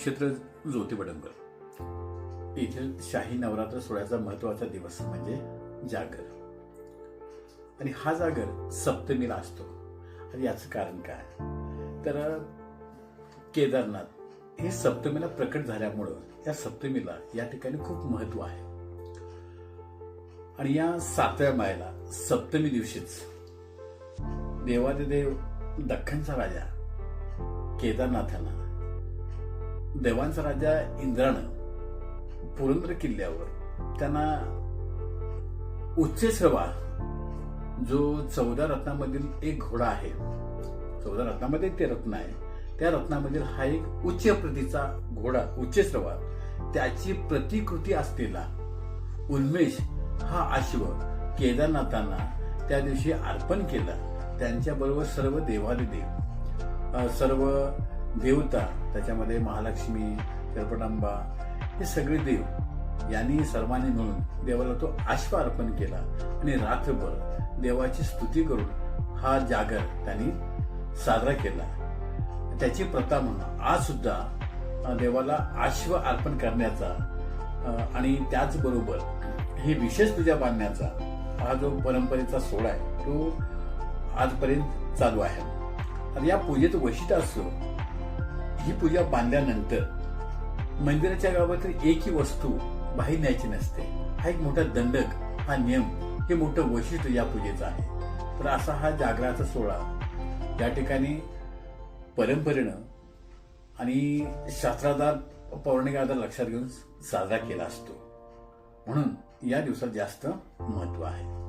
कुरुक्षेत्र क्षेत्र ज्योतिबडंबर येथील शाही नवरात्र सोहळ्याचा महत्त्वाचा दिवस म्हणजे जागर. आणि हा जागर सप्तमीला असतो. आणि याचं कारण काय? तर केदारनाथ हे सप्तमीला प्रकट झाल्यामुळं या सप्तमीला या ठिकाणी खूप महत्त्व आहे. आणि या सातव्या मायला सप्तमी दिवशीच देवादिदेव दख्खनचा राजा केदारनाथांना देवांचा राजा इंद्रानं पुरंदर किल्ल्यावर त्यांना उच्चेश्रवा जो चौदा रत्नामधील एक घोडा आहे चौदा रत्नामध्ये ते रत्न आहे त्या रत्नामधील हा एक उच्च प्रतीचा घोडा उच्चेश्रवा त्याची प्रतिकृती असलेला उन्मेष हा अश्व केदारनाथांना त्या दिवशी अर्पण केला. त्यांच्याबरोबर सर्व देवादिदेव सर्व देवता त्याच्यामध्ये महालक्ष्मी जरपटांबा हे सगळे देव यांनी सर्वांनी मिळून देवाला तो आश्व अर्पण केला आणि रात्रभर देवाची स्तुती करून हा जागर त्यांनी साजरा केला. त्याची प्रथा म्हणून आज सुद्धा देवाला आश्व अर्पण करण्याचा आणि त्याचबरोबर ही विशेष पूजा बांधण्याचा हा जो परंपरेचा सोहळा आहे तो आजपर्यंत चालू आहे. आणि या पूजेचं वैशिष्ट्य असतो ही पूजा बांधल्यानंतर मंदिराच्या गावातील एकही वस्तू बाहेर न्यायची नसते. हा एक मोठा दंडक हा नियम हे मोठं वैशिष्ट्य या पूजेचं आहे. तर असा हा जागराचा सोहळा या ठिकाणी परंपरेनं आणि शास्त्राधार पौराणिक आधार लक्षात घेऊन साजरा केला असतो. म्हणून या दिवसात जास्त महत्त्व आहे.